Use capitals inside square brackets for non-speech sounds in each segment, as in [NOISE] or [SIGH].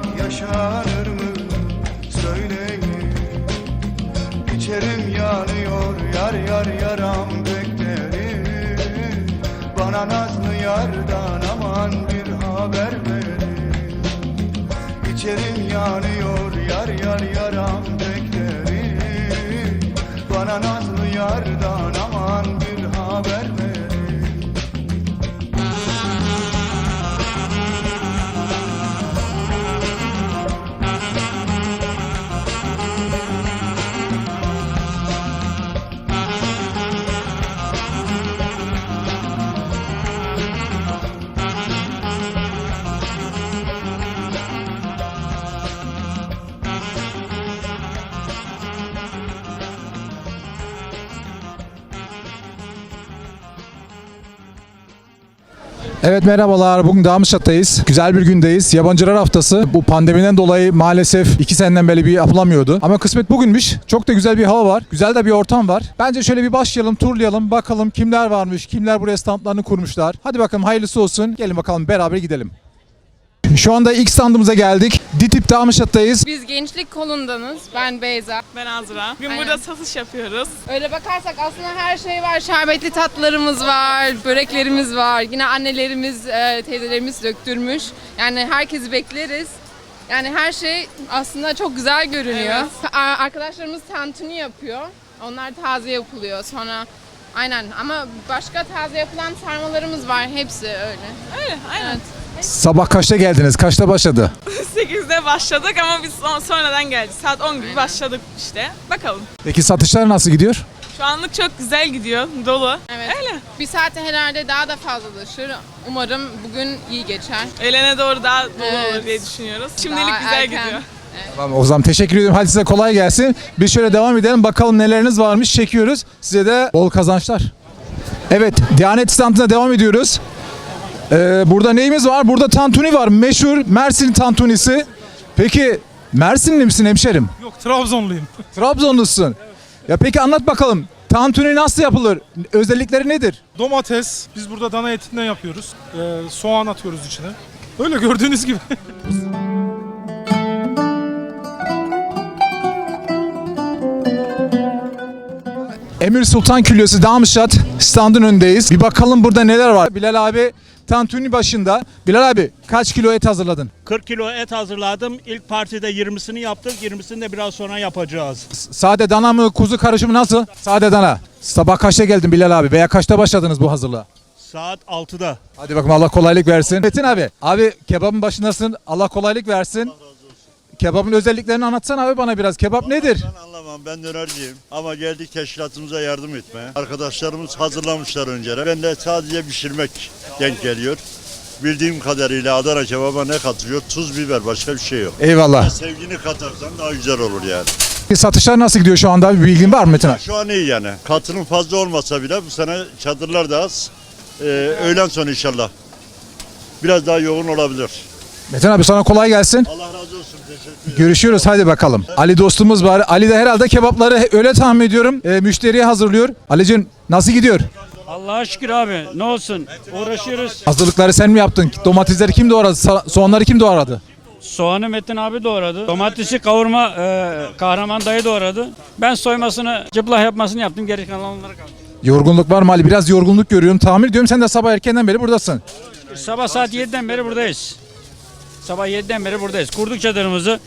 Yardan ırak yaşanır mı? Söyleyin İçerim yanıyor yar yar yaram beklerim Bana nazlı yardan aman bir haber verin İçerim yanıyor yar yar yaram beklerim Bana nazlı yardan aman bir haber verin Evet merhabalar. Bugün Dağmışat'tayız. Güzel bir gündeyiz. Yabancılar haftası. Bu pandemiden dolayı maalesef iki seneden beri bir yapılamıyordu. Ama kısmet bugünmüş. Çok da güzel bir hava var. Güzel de bir ortam var. Bence şöyle bir başlayalım, turlayalım. Bakalım kimler varmış, kimler buraya standlarını kurmuşlar. Hadi bakalım hayırlısı olsun. Gelin bakalım beraber gidelim. Şu anda ilk standımıza geldik. DİTİP Dağmışat'tayız. Biz gençlik kolundanız. Ben Beyza. Ben Azra. Bugün Aynen. burada satış yapıyoruz. Öyle bakarsak aslında her şey var. Şerbetli tatlılarımız var, böreklerimiz var. Yine annelerimiz, e, teyzelerimiz döktürmüş. Yani herkesi bekleriz. Yani her şey aslında çok güzel görünüyor. A- Arkadaşlarımız tantuni yapıyor. Onlar taze yapılıyor. Sonra aynen ama başka taze yapılan sarmalarımız var. Hepsi öyle. Öyle, aynen. Evet. Sabah kaçta geldiniz? Kaçta başladı? [LAUGHS] 8'de başladık ama biz son- sonradan geldik. Saat 10 gibi başladık işte. Bakalım. Peki satışlar nasıl gidiyor? Şu anlık çok güzel gidiyor. Dolu. Evet. Öyle. Bir saatte herhalde daha da fazlalaşır. Umarım bugün iyi geçer. Öğlene doğru daha dolu Evet. olur diye düşünüyoruz. Şimdilik Daha güzel erken. gidiyor. Tamam, o zaman teşekkür ediyorum. Hadi size kolay gelsin. Biz şöyle devam edelim. Bakalım neleriniz varmış. Çekiyoruz. Size de bol kazançlar. Evet, Diyanet standına devam ediyoruz. Ee, burada neyimiz var? Burada tantuni var. Meşhur Mersin tantunisi. Peki Mersinli misin hemşerim? Yok Trabzonluyum. [LAUGHS] Trabzonlusun. Ya peki anlat bakalım. Tantuni nasıl yapılır? Özellikleri nedir? Domates, biz burada dana etinden yapıyoruz. Ee, soğan atıyoruz içine. Öyle gördüğünüz gibi. [LAUGHS] Emir Sultan Küllüsü Damşat standın önündeyiz. Bir bakalım burada neler var. Bilal abi tantuni başında. Bilal abi kaç kilo et hazırladın? 40 kilo et hazırladım. İlk partide 20'sini yaptık. 20'sini de biraz sonra yapacağız. Sade dana mı kuzu karışımı nasıl? Sade dana. Sabah kaçta geldin Bilal abi veya kaçta başladınız bu hazırlığa? Saat 6'da. Hadi bakalım Allah kolaylık versin. Metin abi. Abi kebabın başındasın. Allah kolaylık versin. Kebabın özelliklerini anlatsana abi bana biraz. Kebap nedir? Ben anlamam ben dönerciyim ama geldik teşkilatımıza yardım etmeye. Arkadaşlarımız hazırlamışlar önceden. Ben de sadece pişirmek denk geliyor. Bildiğim kadarıyla Adana kebaba ne katılıyor? Tuz, biber başka bir şey yok. Eyvallah. Sevgini katarsan daha güzel olur yani. Satışlar nasıl gidiyor şu anda? Bir bilgin var mı Metin abi? Şu an iyi yani. Katılım fazla olmasa bile bu sene çadırlar da az. Ee, öğlen sonu inşallah. Biraz daha yoğun olabilir. Metin abi sana kolay gelsin. Razı olsun. Teşekkür ederim. Görüşürüz hadi bakalım. Ali dostumuz var. Ali de herhalde kebapları öyle tahmin ediyorum. E, müşteriye hazırlıyor. Ali'cim nasıl gidiyor? Allah'a şükür abi. Ne olsun? Uğraşıyoruz. Hazırlıkları sen mi yaptın? Domatesleri kim doğradı? Sa- soğanları kim doğradı? Soğanı Metin abi doğradı. Domatesi kavurma e, kahraman dayı doğradı. Ben soymasını, cıplah yapmasını yaptım. Geri kalanları kaldı. Yorgunluk var mı Ali? Biraz yorgunluk görüyorum. Tahmin ediyorum sen de sabah erkenden beri buradasın. Sabah saat 7'den beri buradayız. Sabah 7'den beri buradayız. Kurduk çadırımızı.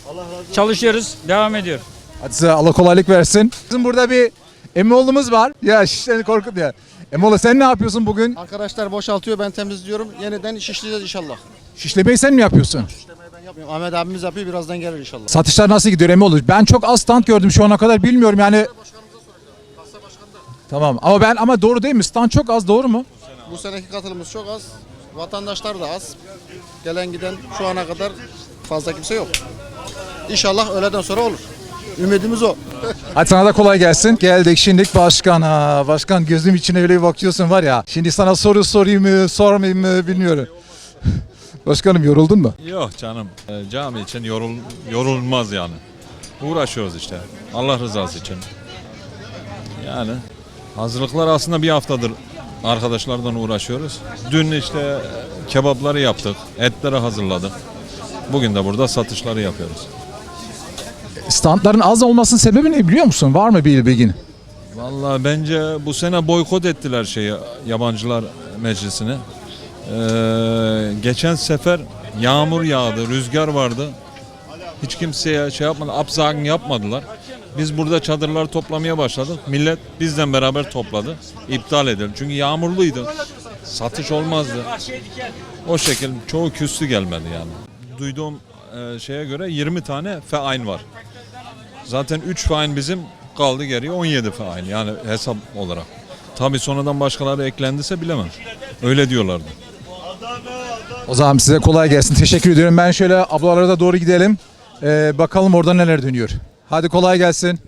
Çalışıyoruz. Devam ediyor. Hadi size Allah kolaylık versin. Bizim burada bir Emioğlu'muz var. Ya şişleri korkut ya. Emoğlu sen ne yapıyorsun bugün? Arkadaşlar boşaltıyor ben temizliyorum. Yeniden şişleyeceğiz inşallah. Şişlemeyi sen mi yapıyorsun? Ben yapmıyorum. Ahmet abimiz yapıyor birazdan gelir inşallah. Satışlar nasıl gidiyor Emoğlu? Ben çok az stand gördüm şu ana kadar bilmiyorum yani. Tamam ama ben ama doğru değil mi? Stand çok az doğru mu? Bu seneki katılımımız çok az. Vatandaşlar da az. Gelen giden şu ana kadar fazla kimse yok. İnşallah öğleden sonra olur. Ümidimiz o. [LAUGHS] Hadi sana da kolay gelsin. Geldik şimdi başkana. Başkan gözüm içine öyle bir bakıyorsun var ya. Şimdi sana soru sorayım mı sormayayım mı bilmiyorum. [LAUGHS] Başkanım yoruldun mu? Yok canım. Ee, Cami için yorul, yorulmaz yani. Uğraşıyoruz işte. Allah rızası için. Yani hazırlıklar aslında bir haftadır arkadaşlardan uğraşıyoruz. Dün işte kebapları yaptık. Etleri hazırladık. Bugün de burada satışları yapıyoruz. Standların az olmasının sebebi ne biliyor musun? Var mı bir bilgin? Vallahi bence bu sene boykot ettiler şeyi yabancılar meclisini. Ee, geçen sefer yağmur yağdı, rüzgar vardı. Hiç kimseye şey yapmadı, absagen yapmadılar. Biz burada çadırlar toplamaya başladık. Millet bizden beraber topladı. İptal edildi. Çünkü yağmurluydu. Satış olmazdı. O şekil çoğu küstü gelmedi yani. Duyduğum e, şeye göre 20 tane feayn var. Zaten 3 fain bizim kaldı geriye 17 fain yani hesap olarak. Tabii sonradan başkaları eklendiyse bilemem. Öyle diyorlardı. O zaman size kolay gelsin. Teşekkür ediyorum. Ben şöyle ablalara da doğru gidelim. Ee, bakalım orada neler dönüyor. Hadi kolay gelsin.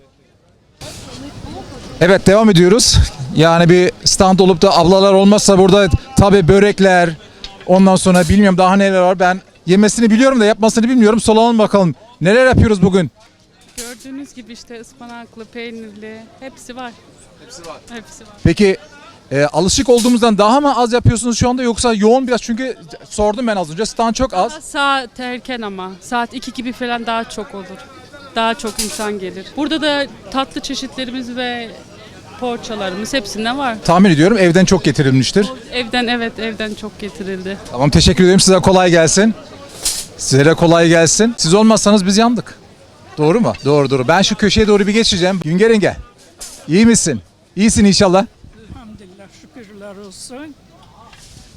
Evet devam ediyoruz. Yani bir stand olup da ablalar olmazsa burada tabi börekler ondan sonra bilmiyorum daha neler var. Ben yemesini biliyorum da yapmasını bilmiyorum. Solalım bakalım. Neler yapıyoruz bugün? Gördüğünüz gibi işte ıspanaklı, peynirli hepsi var. Hepsi var. Hepsi var. Peki e, alışık olduğumuzdan daha mı az yapıyorsunuz şu anda yoksa yoğun biraz çünkü sordum ben az önce stand çok az. Saat erken ama saat 2 gibi falan daha çok olur. Daha çok insan gelir. Burada da tatlı çeşitlerimiz ve poğaçalarımız hepsinde var. Tahmin ediyorum evden çok getirilmiştir. Evden evet evden çok getirildi. Tamam teşekkür ederim size kolay gelsin. Size de kolay gelsin. Siz olmazsanız biz yandık. Doğru mu? Doğru doğru. Ben şu köşeye doğru bir geçeceğim. Günger Enge. İyi misin? İyisin inşallah. Elhamdülillah şükürler olsun.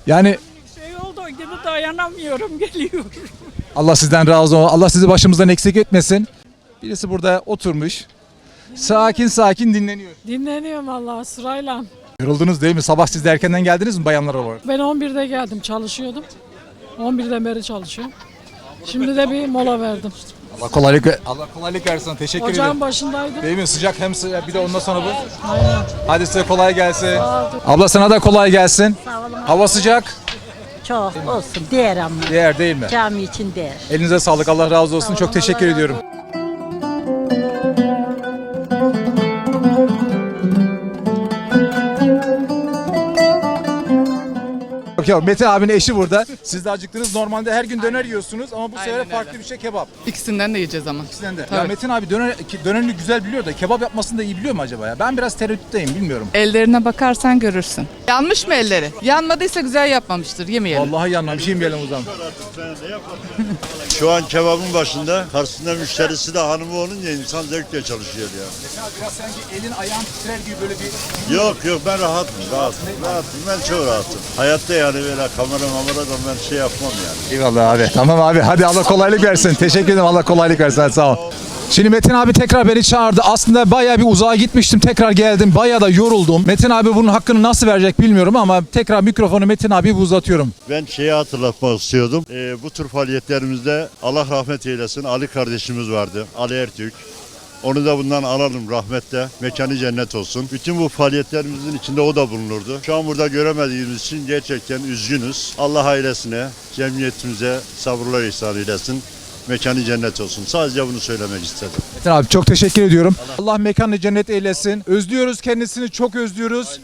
Yani Şey olduğu gibi dayanamıyorum [LAUGHS] geliyor. Allah sizden razı olsun. Allah sizi başımızdan eksik etmesin. Birisi burada oturmuş. Sakin sakin dinleniyor. Dinleniyorum Allah sırayla. Yoruldunuz değil mi? Sabah siz de erkenden geldiniz mi bayanlar olarak? Ben 11'de geldim çalışıyordum. 11'den beri çalışıyorum. Şimdi de bir mola verdim. Allah kolaylık Allah kolaylık versin. Teşekkür ederim. Ocağın başındaydım. Değil mi? Sıcak hem sıcak bir de ondan sonra bu. Aynen. Hadi size kolay gelsin. Abla sana da kolay gelsin. Hava sıcak. Çok olsun değer ama. Değer değil mi? Cami için değer. Elinize sağlık. Allah razı olsun. Çok teşekkür ediyorum. Ya Mete [LAUGHS] abinin eşi burada. Siz de acıktınız. Normalde her gün döner yiyorsunuz ama bu sefer farklı bir şey kebap. İkisinden de yiyeceğiz ama. İkisinden de. Ya Tabii. Metin abi döner, ki dönerini güzel biliyor da kebap yapmasını da iyi biliyor mu acaba ya? Ben biraz tereddütteyim bilmiyorum. Ellerine bakarsan görürsün. Yanmış mı elleri? Yanmadıysa güzel yapmamıştır. Yemeyelim. Vallahi yanmamış yemeyelim o zaman. [LAUGHS] Şu an kebabın başında karşısında müşterisi de hanımı olunca insan zevkle çalışıyor ya. Biraz sanki elin ayağın titrer gibi böyle bir... Yok yok ben rahatım rahatım. Rahatım ben çok rahatım. Hayatta yani böyle kamera mamara da ben şey yapmam yani. Eyvallah abi. Tamam abi. Hadi Allah kolaylık versin. Teşekkür ederim. Allah kolaylık versin. Hadi sağ ol. Şimdi Metin abi tekrar beni çağırdı. Aslında bayağı bir uzağa gitmiştim. Tekrar geldim. Bayağı da yoruldum. Metin abi bunun hakkını nasıl verecek bilmiyorum ama tekrar mikrofonu Metin abi uzatıyorum. Ben şeyi hatırlatmak istiyordum. Ee, bu tür faaliyetlerimizde Allah rahmet eylesin Ali kardeşimiz vardı. Ali Ertürk. Onu da bundan alalım rahmetle. Mekanı cennet olsun. Bütün bu faaliyetlerimizin içinde o da bulunurdu. Şu an burada göremediğimiz için gerçekten üzgünüz. Allah ailesine, cemiyetimize sabırlar ihsan eylesin. Mekanı cennet olsun. Sadece bunu söylemek istedim. Metin abi çok teşekkür ediyorum. Allah mekanı cennet eylesin. Özlüyoruz kendisini. Çok özlüyoruz.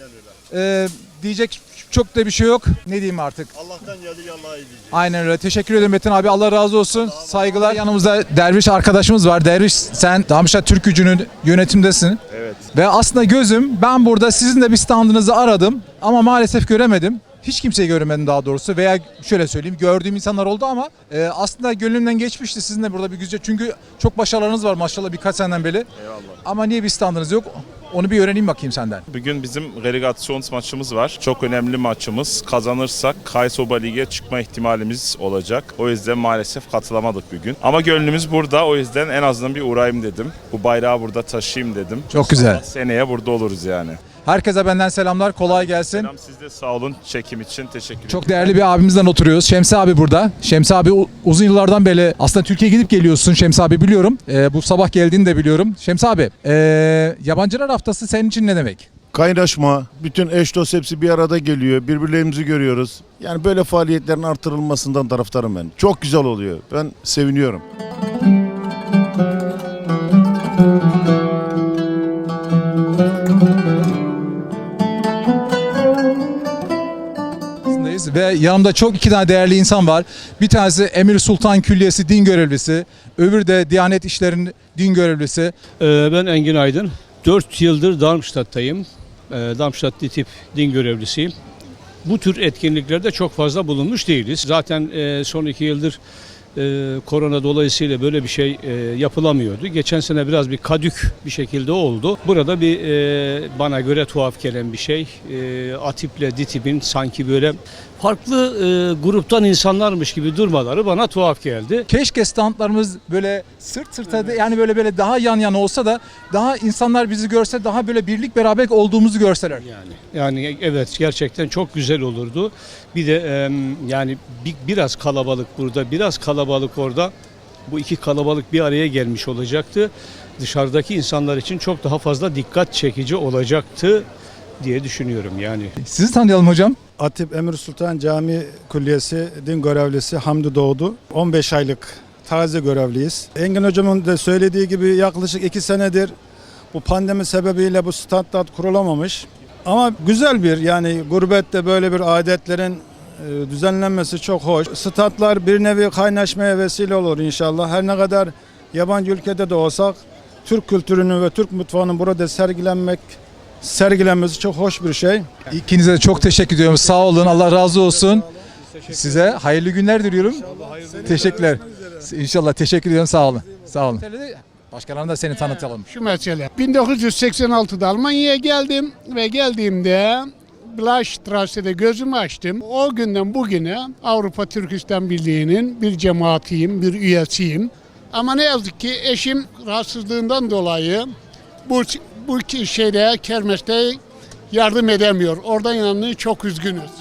Ee, diyecek çok da bir şey yok. Ne diyeyim artık? Allah'tan geldi Allah'a gidecek. Aynen öyle. Teşekkür ederim Metin abi. Allah razı olsun. Saygılar. Yanımızda Derviş arkadaşımız var. Derviş sen Damışat Türk Gücü'nün yönetimdesin. Evet. Ve aslında gözüm ben burada sizin de bir standınızı aradım ama maalesef göremedim. Hiç kimseyi göremedim daha doğrusu veya şöyle söyleyeyim gördüğüm insanlar oldu ama e, aslında gönlümden geçmişti sizin de burada bir güzel çünkü çok başarılarınız var maşallah birkaç seneden beri. Eyvallah. Ama niye bir standınız yok onu bir öğreneyim bakayım senden. Bugün bizim relegasyon maçımız var. Çok önemli maçımız. Kazanırsak Kaysoba Lig'e çıkma ihtimalimiz olacak. O yüzden maalesef katılamadık bugün. Ama gönlümüz burada. O yüzden en azından bir uğrayayım dedim. Bu bayrağı burada taşıyayım dedim. Çok güzel. İnşallah Seneye burada oluruz yani. Herkese benden selamlar kolay gelsin. Selam siz de sağ olun çekim için teşekkür ederim. Çok değerli bir abimizden oturuyoruz. Şemsi abi burada. Şemsi abi uzun yıllardan beri aslında Türkiye'ye gidip geliyorsun Şemsi abi biliyorum. Ee, bu sabah geldiğini de biliyorum. Şemsi abi ee, yabancılar haftası senin için ne demek? kaynaşma, bütün eş dost hepsi bir arada geliyor. Birbirlerimizi görüyoruz. Yani böyle faaliyetlerin artırılmasından taraftarım ben. Çok güzel oluyor. Ben seviniyorum. Arasındayız ve yanımda çok iki tane değerli insan var. Bir tanesi Emir Sultan Külliyesi din görevlisi, öbürü de Diyanet İşleri'nin din görevlisi. Ee, ben Engin Aydın. 4 yıldır Darmstadt'tayım. Ee, Darmstadt DİTİB din görevlisiyim. Bu tür etkinliklerde çok fazla bulunmuş değiliz. Zaten e, son iki yıldır e, korona dolayısıyla böyle bir şey e, yapılamıyordu. Geçen sene biraz bir kadük bir şekilde oldu. Burada bir bana göre tuhaf gelen bir şey. E, Atip'le DİTİB'in sanki böyle farklı e, gruptan insanlarmış gibi durmaları bana tuhaf geldi. Keşke standlarımız böyle sırt sırta yani böyle böyle daha yan yana olsa da daha insanlar bizi görse daha böyle birlik beraber olduğumuzu görseler. Yani yani evet gerçekten çok güzel olurdu. Bir de em, yani bir, biraz kalabalık burada, biraz kalabalık orada. Bu iki kalabalık bir araya gelmiş olacaktı. Dışarıdaki insanlar için çok daha fazla dikkat çekici olacaktı diye düşünüyorum yani. Sizi tanıyalım hocam. Atip Emir Sultan Cami Külliyesi din görevlisi Hamdi Doğdu. 15 aylık taze görevliyiz. Engin hocamın da söylediği gibi yaklaşık 2 senedir bu pandemi sebebiyle bu standart kurulamamış. Ama güzel bir yani gurbette böyle bir adetlerin e, düzenlenmesi çok hoş. Statlar bir nevi kaynaşmaya vesile olur inşallah. Her ne kadar yabancı ülkede de olsak Türk kültürünü ve Türk mutfağının burada sergilenmek sergilenmesi çok hoş bir şey. İkinize de çok teşekkür ediyorum. Sağ olun. Allah razı olsun. Size hayırlı günler diliyorum. Teşekkürler. İnşallah teşekkür ediyorum. Sağ olun. Sağ olun. Başkalarına da seni tanıtalım. Şu mesele. 1986'da Almanya'ya geldim ve geldiğimde Bleichstrasse'de gözümü açtım. O günden bugüne Avrupa Türkistan Birliği'nin bir cemaatiyim, bir üyesiyim. Ama ne yazık ki eşim rahatsızlığından dolayı bu bu şeyde kermeste yardım edemiyor. Oradan yanını çok üzgünüz.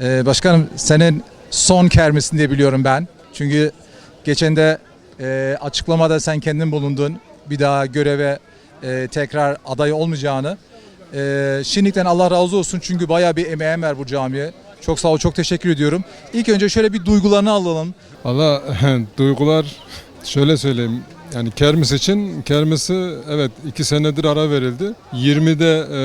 Ee, başkanım senin son kermesin diye biliyorum ben. Çünkü geçen de e, açıklamada sen kendin bulundun. Bir daha göreve e, tekrar aday olmayacağını. E, şimdiden Allah razı olsun çünkü bayağı bir emeğin var bu camiye. Çok sağ ol, çok teşekkür ediyorum. İlk önce şöyle bir duygularını alalım. Valla [LAUGHS] duygular şöyle söyleyeyim. Yani kermis için kermisi evet iki senedir ara verildi. 20'de e,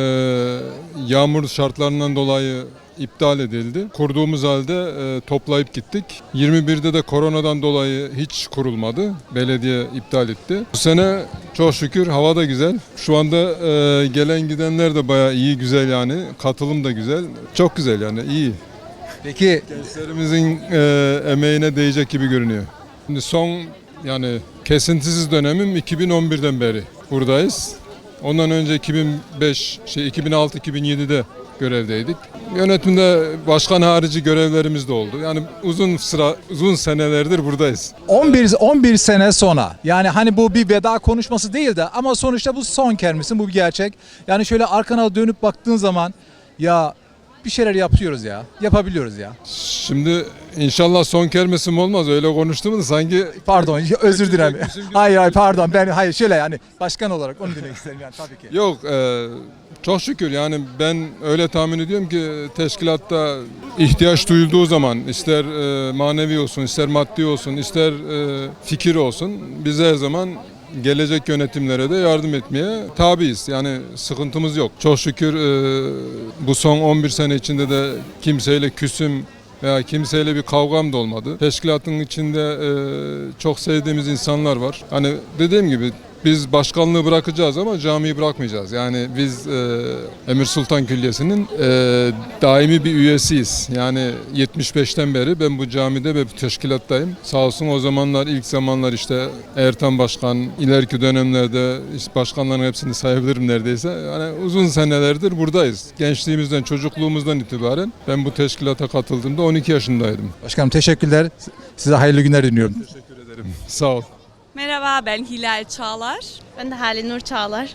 yağmur şartlarından dolayı iptal edildi. Kurduğumuz halde e, toplayıp gittik. 21'de de koronadan dolayı hiç kurulmadı. Belediye iptal etti. Bu sene çok şükür hava da güzel. Şu anda e, gelen gidenler de bayağı iyi güzel yani. Katılım da güzel. Çok güzel yani iyi. Peki Gençlerimizin e, emeğine değecek gibi görünüyor. Şimdi son yani kesintisiz dönemim 2011'den beri buradayız. Ondan önce 2005 şey 2006 2007'de görevdeydik. Yönetimde başkan harici görevlerimiz de oldu. Yani uzun sıra uzun senelerdir buradayız. 11 11 sene sonra yani hani bu bir veda konuşması değil de ama sonuçta bu son kermesin bu bir gerçek. Yani şöyle arkana dönüp baktığın zaman ya bir şeyler yapıyoruz ya. Yapabiliyoruz ya. Şimdi inşallah son kermesim olmaz. Öyle konuştum da sanki Pardon [LAUGHS] özür dilerim. hayır hayır pardon ben hayır şöyle yani başkan olarak onu demek isterim yani tabii ki. Yok e, çok şükür yani ben öyle tahmin ediyorum ki teşkilatta ihtiyaç duyulduğu zaman ister e, manevi olsun ister maddi olsun ister e, fikir olsun biz her zaman gelecek yönetimlere de yardım etmeye tabiiz. Yani sıkıntımız yok. Çok şükür e, bu son 11 sene içinde de kimseyle küsüm veya kimseyle bir kavgam da olmadı. Teşkilatın içinde e, çok sevdiğimiz insanlar var. Hani dediğim gibi biz başkanlığı bırakacağız ama camiyi bırakmayacağız. Yani biz e, Emir Sultan Külliyesi'nin e, daimi bir üyesiyiz. Yani 75'ten beri ben bu camide ve bu teşkilattayım. Sağ olsun o zamanlar ilk zamanlar işte Ertan Başkan, ileriki dönemlerde işte başkanların hepsini sayabilirim neredeyse. Yani uzun senelerdir buradayız. Gençliğimizden, çocukluğumuzdan itibaren ben bu teşkilata katıldığımda 12 yaşındaydım. Başkanım teşekkürler. Size hayırlı günler diliyorum. Teşekkür ederim. Sağ ol. Merhaba ben Hilal Çağlar. Ben de Hale Nur Çağlar.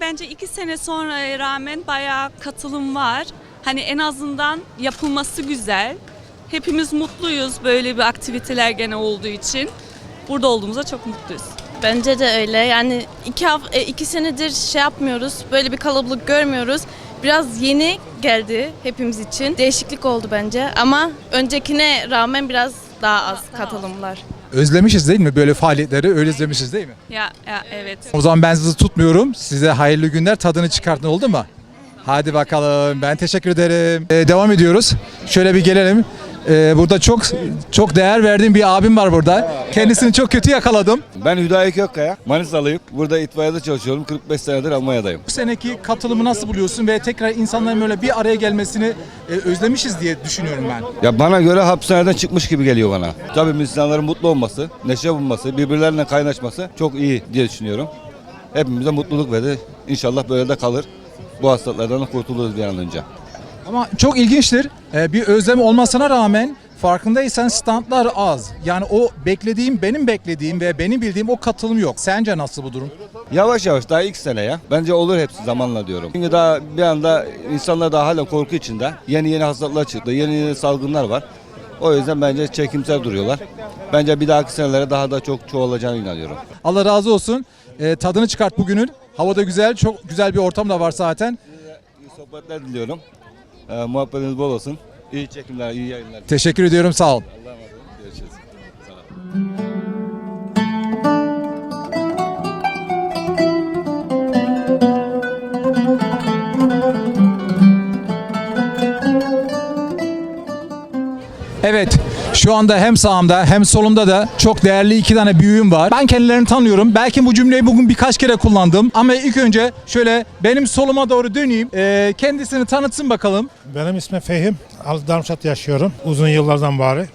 Bence iki sene sonra rağmen bayağı katılım var. Hani en azından yapılması güzel. Hepimiz mutluyuz böyle bir aktiviteler gene olduğu için. Burada olduğumuza çok mutluyuz. Bence de öyle. Yani iki, haf- e, iki senedir şey yapmıyoruz. Böyle bir kalabalık görmüyoruz. Biraz yeni geldi hepimiz için. Değişiklik oldu bence. Ama öncekine rağmen biraz daha az katılımlar. Özlemişiz değil mi böyle faaliyetleri? Öyle özlemişiz değil mi? Ya, ya evet. O zaman ben sizi tutmuyorum. Size hayırlı günler. Tadını çıkartın oldu mu? Hadi bakalım. Ben teşekkür ederim. Ee, devam ediyoruz. Şöyle bir gelelim. Ee, burada çok çok değer verdiğim bir abim var burada. Kendisini çok kötü yakaladım. Ben Hüdayi Kökkaya, Manisalıyım. Burada itfaiyede çalışıyorum. 45 senedir Almanya'dayım. Bu seneki katılımı nasıl buluyorsun ve tekrar insanların böyle bir araya gelmesini e, özlemişiz diye düşünüyorum ben. Ya bana göre hapishaneden çıkmış gibi geliyor bana. Tabii insanların mutlu olması, neşe bulması, birbirlerine kaynaşması çok iyi diye düşünüyorum. Hepimize mutluluk verdi. İnşallah böyle de kalır. Bu hastalıklardan da kurtuluruz bir an önce. Ama çok ilginçtir. Ee, bir özlem olmasına rağmen farkındaysan standlar az. Yani o beklediğim, benim beklediğim ve benim bildiğim o katılım yok. Sence nasıl bu durum? Yavaş yavaş daha ilk sene ya. Bence olur hepsi zamanla diyorum. Çünkü daha bir anda insanlar daha hala korku içinde. Yeni yeni hastalıklar çıktı. Yeni yeni salgınlar var. O yüzden bence çekimsel duruyorlar. Bence bir dahaki senelere daha da çok çoğalacağına inanıyorum. Allah razı olsun. Ee, tadını çıkart bugünün. Hava da güzel, çok güzel bir ortam da var zaten. Sohbetler diliyorum. Ee, muhabbetiniz bol olsun. İyi çekimler, iyi yayınlar. Teşekkür ediyorum, sağ ol. Allah'a emanet olun. Görüşürüz. Sağ olun. Evet, şu anda hem sağımda hem solumda da çok değerli iki tane büyüğüm var. Ben kendilerini tanıyorum. Belki bu cümleyi bugün birkaç kere kullandım. Ama ilk önce şöyle benim soluma doğru döneyim. Ee, kendisini tanıtsın bakalım. Benim ismim Fehim. Darmstadt yaşıyorum uzun yıllardan beri.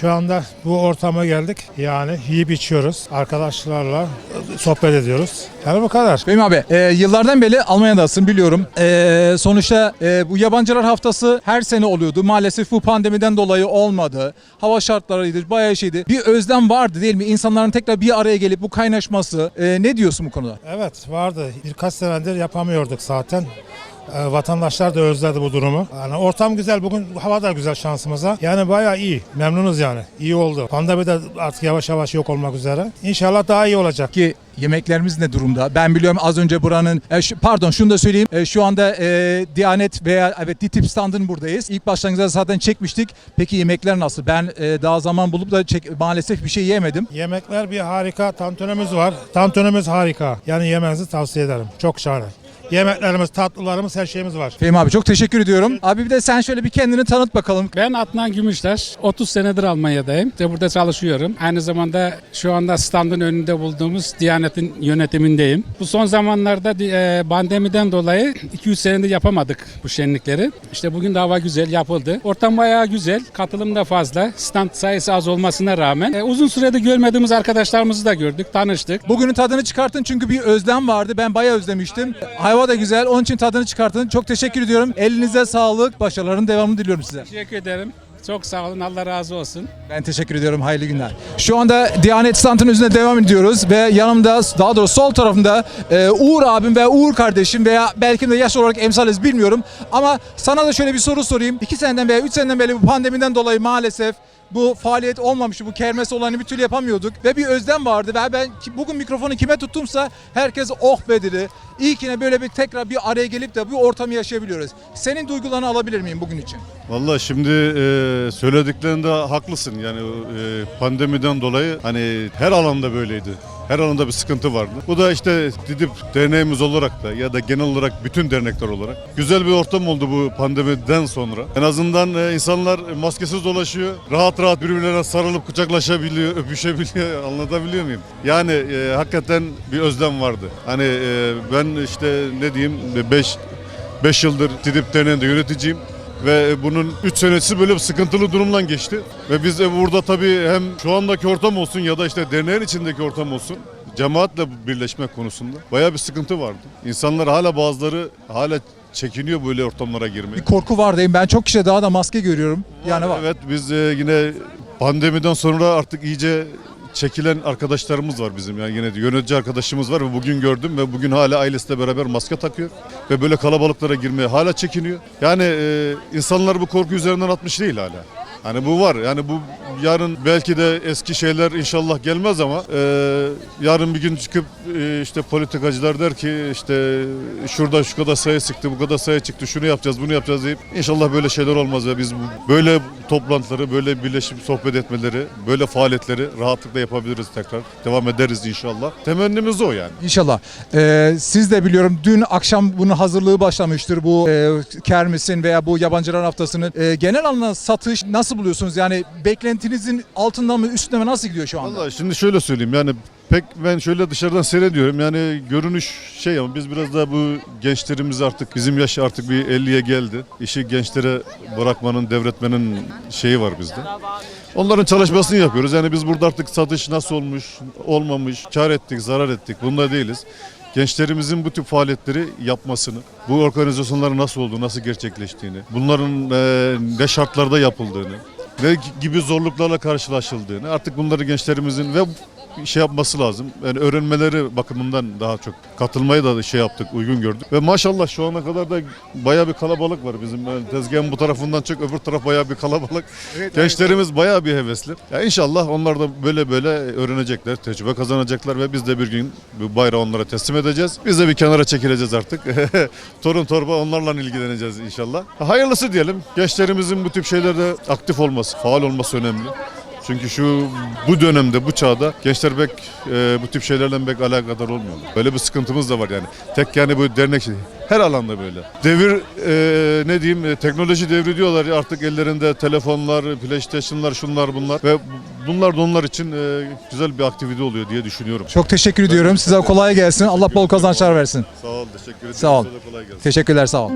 Şu anda bu ortama geldik. Yani yiyip içiyoruz. Arkadaşlarla sohbet ediyoruz. Yani bu kadar. Benim abi e, yıllardan beri Almanya'dasın biliyorum. E, sonuçta e, bu yabancılar haftası her sene oluyordu. Maalesef bu pandemiden dolayı olmadı. Hava şartlarıydı, bayağı şeydi. Bir özlem vardı değil mi? İnsanların tekrar bir araya gelip bu kaynaşması. E, ne diyorsun bu konuda? Evet vardı. Birkaç senedir yapamıyorduk zaten. Ee, Vatandaşlar da özledi bu durumu. Yani ortam güzel, bugün hava da güzel şansımıza. Yani bayağı iyi, memnunuz yani. İyi oldu. Pandemi de artık yavaş yavaş yok olmak üzere. İnşallah daha iyi olacak. Ki yemeklerimiz ne durumda? Ben biliyorum az önce buranın, e, şu- pardon şunu da söyleyeyim. E, şu anda e, Diyanet veya evet DİTİP standının buradayız. İlk başlangıçta zaten çekmiştik. Peki yemekler nasıl? Ben e, daha zaman bulup da çek, maalesef bir şey yemedim. Yemekler bir harika, tantunimiz var. Tantunimiz harika. Yani yemenizi tavsiye ederim. Çok şahane. Yemeklerimiz, tatlılarımız, her şeyimiz var. Fehmi abi çok teşekkür ediyorum. Abi bir de sen şöyle bir kendini tanıt bakalım. Ben Adnan Gümüştaş. 30 senedir Almanya'dayım. İşte burada çalışıyorum. Aynı zamanda şu anda standın önünde bulduğumuz Diyanet'in yönetimindeyim. Bu son zamanlarda e, pandemiden dolayı 2-3 senedir yapamadık bu şenlikleri. İşte bugün de hava güzel yapıldı. Ortam bayağı güzel. Katılım da fazla. Stand sayısı az olmasına rağmen. E, uzun süredir görmediğimiz arkadaşlarımızı da gördük, tanıştık. Bugünün tadını çıkartın çünkü bir özlem vardı. Ben bayağı özlemiştim. Hava da güzel. Onun için tadını çıkartın. Çok teşekkür ediyorum. Elinize sağlık. Başarıların devamını diliyorum size. Teşekkür ederim. Çok sağ olun. Allah razı olsun. Ben teşekkür ediyorum. Hayırlı günler. Şu anda Diyanet standının üzerine devam ediyoruz ve yanımda daha doğrusu sol tarafımda e, Uğur abim ve Uğur kardeşim veya belki de yaş olarak emsaliz bilmiyorum. Ama sana da şöyle bir soru sorayım. İki seneden veya üç seneden beri bu pandemiden dolayı maalesef bu faaliyet olmamıştı. Bu kermes olanı bir türlü yapamıyorduk. Ve bir özlem vardı. Ve ben bugün mikrofonu kime tuttumsa herkes oh be dedi. İyi ki ne böyle bir tekrar bir araya gelip de bu ortamı yaşayabiliyoruz. Senin duygularını alabilir miyim bugün için? Vallahi şimdi e, söylediklerinde haklısın. Yani e, pandemiden dolayı hani her alanda böyleydi. Her alanda bir sıkıntı vardı. Bu da işte DİDİP derneğimiz olarak da ya da genel olarak bütün dernekler olarak güzel bir ortam oldu bu pandemiden sonra. En azından e, insanlar maskesiz dolaşıyor. Rahat rahat birbirlerine sarılıp kucaklaşabiliyor, öpüşebiliyor. [LAUGHS] Anlatabiliyor muyum? Yani e, hakikaten bir özlem vardı. Hani e, ben işte ne diyeyim 5 5 yıldır DİDİP derneğinde yöneticiyim. Ve bunun 3 senesi böyle sıkıntılı durumdan geçti. Ve biz de burada tabii hem şu andaki ortam olsun ya da işte derneğin içindeki ortam olsun cemaatle birleşme konusunda bayağı bir sıkıntı vardı. İnsanlar hala bazıları hala çekiniyor böyle ortamlara girmeye. Bir korku var diyeyim. Ben çok kişi daha da maske görüyorum. Yani var. Evet biz e, yine pandemiden sonra artık iyice çekilen arkadaşlarımız var bizim yani yine de yönetici arkadaşımız var ve bugün gördüm ve bugün hala ailesiyle beraber maske takıyor ve böyle kalabalıklara girmeye hala çekiniyor. Yani e, insanlar bu korku üzerinden atmış değil hala. Hani bu var. Yani bu yarın belki de eski şeyler inşallah gelmez ama e, yarın bir gün çıkıp e, işte politikacılar der ki işte şurada şu kadar sayı çıktı, bu kadar sayı çıktı, şunu yapacağız, bunu yapacağız deyip inşallah böyle şeyler olmaz ve biz böyle toplantıları, böyle birleşip sohbet etmeleri, böyle faaliyetleri rahatlıkla yapabiliriz tekrar. Devam ederiz inşallah. Temennimiz o yani. İnşallah. Ee, siz de biliyorum dün akşam bunun hazırlığı başlamıştır bu e, kermesin veya bu yabancılar haftasının. E, genel anlamda satış nasıl buluyorsunuz? Yani beklentinizin altından mı üstüne mi nasıl gidiyor şu anda? Vallahi şimdi şöyle söyleyeyim yani pek ben şöyle dışarıdan seyrediyorum yani görünüş şey ama biz biraz daha bu gençlerimiz artık bizim yaş artık bir 50'ye geldi. İşi gençlere bırakmanın devretmenin şeyi var bizde. Onların çalışmasını yapıyoruz. Yani biz burada artık satış nasıl olmuş, olmamış, kar ettik, zarar ettik bunda değiliz. Gençlerimizin bu tip faaliyetleri yapmasını, bu organizasyonların nasıl olduğu, nasıl gerçekleştiğini, bunların eee, ne şartlarda yapıldığını, ne gibi zorluklarla karşılaşıldığını artık bunları gençlerimizin ve şey yapması lazım. Yani öğrenmeleri bakımından daha çok katılmayı da şey yaptık, uygun gördük. Ve maşallah şu ana kadar da bayağı bir kalabalık var bizim. Yani tezgahın bu tarafından çok öbür taraf bayağı bir kalabalık. [LAUGHS] Gençlerimiz bayağı bir hevesli. Ya inşallah onlar da böyle böyle öğrenecekler, tecrübe kazanacaklar ve biz de bir gün bu bayrağı onlara teslim edeceğiz. Biz de bir kenara çekileceğiz artık. [LAUGHS] Torun torba onlarla ilgileneceğiz inşallah. Hayırlısı diyelim. Gençlerimizin bu tip şeylerde aktif olması, faal olması önemli. Çünkü şu bu dönemde, bu çağda gençler pek e, bu tip şeylerle pek alakadar olmuyorlar. Böyle bir sıkıntımız da var yani. Tek yani bu dernek şey. Her alanda böyle. Devir e, ne diyeyim e, teknoloji devri diyorlar ya artık ellerinde telefonlar, PlayStation'lar, şunlar bunlar ve bunlar da onlar için e, güzel bir aktivite oluyor diye düşünüyorum. Çok teşekkür ediyorum. Size kolay gelsin. Allah bol kazançlar versin. Sağ ol, teşekkür ederim. Sağ ol. Kolay gelsin. Teşekkürler sağ ol.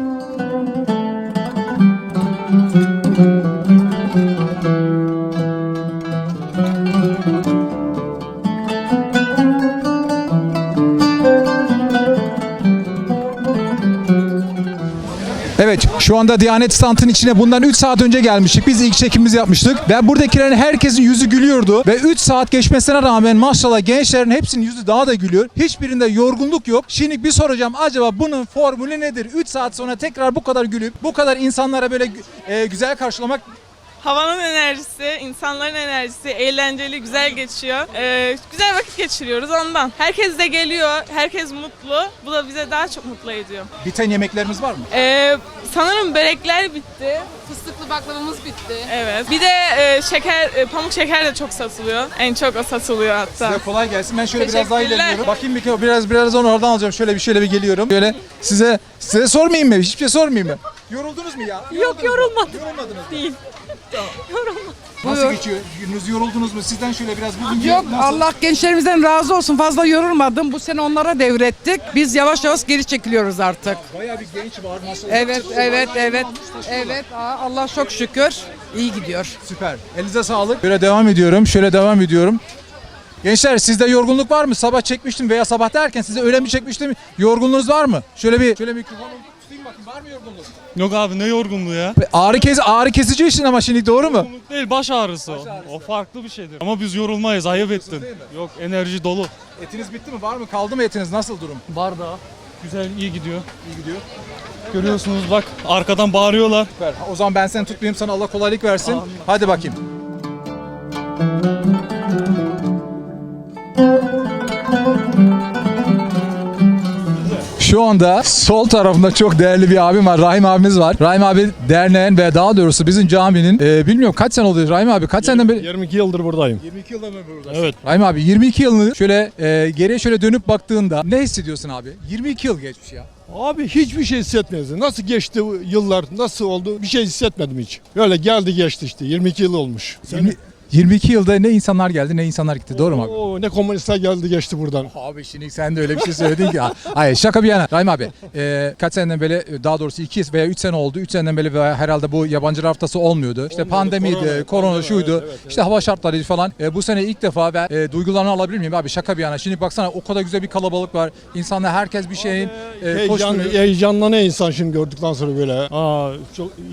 Şu anda Diyanet standının içine bundan 3 saat önce gelmiştik. Biz ilk çekimimizi yapmıştık. Ve buradakilerin herkesin yüzü gülüyordu. Ve 3 saat geçmesine rağmen maşallah gençlerin hepsinin yüzü daha da gülüyor. Hiçbirinde yorgunluk yok. Şimdi bir soracağım acaba bunun formülü nedir? 3 saat sonra tekrar bu kadar gülüp bu kadar insanlara böyle e, güzel karşılamak Havanın enerjisi, insanların enerjisi, eğlenceli, güzel geçiyor. Ee, güzel vakit geçiriyoruz ondan. Herkes de geliyor, herkes mutlu. Bu da bize daha çok mutlu ediyor. biten yemeklerimiz var mı? Ee, sanırım börekler bitti. Fıstıklı baklavamız bitti. Evet. Bir de e, şeker, e, pamuk şeker de çok satılıyor. En çok o satılıyor hatta. Size kolay gelsin. Ben şöyle biraz daha Teşekkürler. ilerliyorum. Bakayım bir biraz biraz onu oradan alacağım. Şöyle bir şöyle bir geliyorum. Böyle size size sormayayım mı? Hiçbir şey sormayayım mı? Yoruldunuz mu ya? Yok yorulmadım. Yorulmadınız. Değil. Nasıl geçiyor? Gününüz yoruldunuz mu? Sizden şöyle biraz bugün Yok nasıl? Allah gençlerimizden razı olsun fazla yorulmadım. Bu sene onlara devrettik. Biz yavaş yavaş geri çekiliyoruz artık. Bayağı bir genç var. Maşallah. Evet evet evet. Evet aa, Allah çok şükür iyi gidiyor. Süper. Elinize sağlık. Şöyle devam ediyorum. Şöyle devam ediyorum. Gençler sizde yorgunluk var mı? Sabah çekmiştim veya sabah derken size öğlen mi çekmiştim? Yorgunluğunuz var mı? Şöyle bir şöyle mikrofonu tutayım bakayım. Var mı yorgunluk? Yok abi ne yorgunluğu ya? Ağrı kes ağrı kesici için ama şimdi doğru mu? Yorgunluk değil baş ağrısı, o. O farklı bir şeydir. Ama biz yorulmayız ayıp ettin. Yok enerji dolu. Etiniz bitti mi? Var mı? Kaldı mı etiniz? Nasıl durum? Var da. Güzel iyi gidiyor. İyi gidiyor. Görüyorsunuz bak arkadan bağırıyorlar. Süper. O zaman ben seni tutmayayım sana Allah kolaylık versin. Hadi bakayım. Şu anda sol tarafında çok değerli bir abim var. Rahim abimiz var. Rahim abi derneğin ve daha doğrusu bizim caminin e, bilmiyorum kaç sene oluyor Rahim abi kaç seneden beri? 22 yıldır buradayım. 22 yıldan beri buradasın. Evet. Rahim abi 22 yılını şöyle e, geriye şöyle dönüp baktığında ne hissediyorsun abi? 22 yıl geçmiş ya. Abi hiçbir şey hissetmiyorsun. Nasıl geçti yıllar, nasıl oldu bir şey hissetmedim hiç. Böyle geldi geçti işte 22 yıl olmuş. 20 22 yılda ne insanlar geldi ne insanlar gitti doğru mu abi? Oo, ne komünistler geldi geçti buradan. Abi şimdi sen de öyle bir şey söyledin ki. [LAUGHS] Hayır şaka bir yana. Rahim abi e, kaç seneden beri daha doğrusu 2 veya 3 sene oldu. 3 seneden beri herhalde bu yabancı haftası olmuyordu. İşte pandemiydi, korona, korona, şuydu. evet, evet, işte hava şartlarıydı falan. E, bu sene ilk defa ben e, duygularını alabilir miyim abi? Şaka bir yana. Şimdi baksana o kadar güzel bir kalabalık var. İnsanlar herkes bir şeyin e, Heyecan, koşturuyor. heyecanlanıyor insan şimdi gördükten sonra böyle. Aa,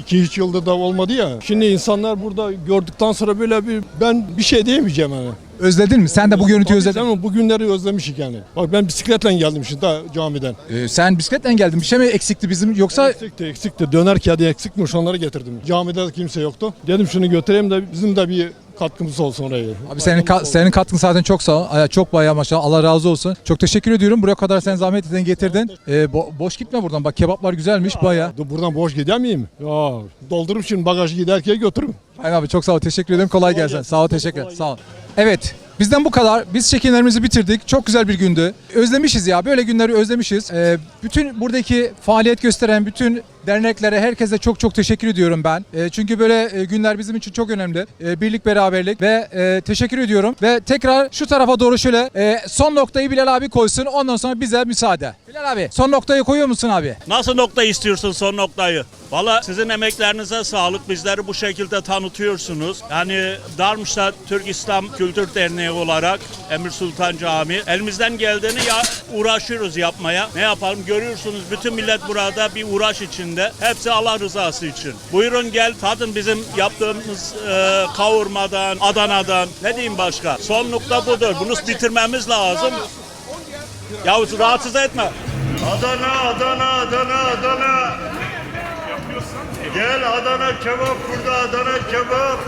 2-3 yılda da olmadı ya. Şimdi insanlar burada gördükten sonra böyle bir ben bir şey diyemeyeceğim yani. Özledin mi? Sen de bu görüntüyü özledin. mi? Sen bu günleri özlemişik yani. Bak ben bisikletle geldim şimdi daha camiden. Ee, sen bisikletle geldin. Bir şey mi eksikti bizim yoksa Eksikti eksikti. Döner kağıdı eksikmiş onları getirdim. Camide de kimse yoktu. Dedim şunu götüreyim de bizim de bir katkımız olsun oraya. Abi senin ka- senin katkın zaten çok sağ Çok bayağı maşallah. Allah razı olsun. Çok teşekkür ediyorum. Buraya kadar sen zahmet ettin getirdin. Ee, bo- boş gitme buradan. Bak kebaplar güzelmiş bayağı. Dur Buradan boş gider miyim? Ya doldurup şimdi bagajı giderken götürürüm. Aynen abi çok sağ ol. Teşekkür ederim. Kolay gelsin. Sağ ol. Teşekkür Sağ ol. Evet. Bizden bu kadar. Biz çekimlerimizi bitirdik. Çok güzel bir gündü. Özlemişiz ya. Böyle günleri özlemişiz. Ee, bütün buradaki faaliyet gösteren bütün derneklere, herkese çok çok teşekkür ediyorum ben. Ee, çünkü böyle e, günler bizim için çok önemli. Ee, birlik, beraberlik ve e, teşekkür ediyorum. Ve tekrar şu tarafa doğru şöyle e, son noktayı Bilal abi koysun. Ondan sonra bize müsaade. Bilal abi son noktayı koyuyor musun abi? Nasıl nokta istiyorsun son noktayı? Valla sizin emeklerinize sağlık. Bizleri bu şekilde tanıtıyorsunuz. Yani Darmstadt Türk İslam Kültür Derneği olarak Emir Sultan Camii elimizden geldiğini ya uğraşıyoruz yapmaya. Ne yapalım görüyorsunuz bütün millet burada bir uğraş içinde. Hepsi Allah rızası için. Buyurun gel tadın bizim yaptığımız e, kavurmadan, Adana'dan. Ne diyeyim başka? Son nokta budur. Bunu bitirmemiz lazım. Yavuz rahatsız etme. Adana, Adana, Adana, Adana. Gel Adana kebap burada, Adana kebap.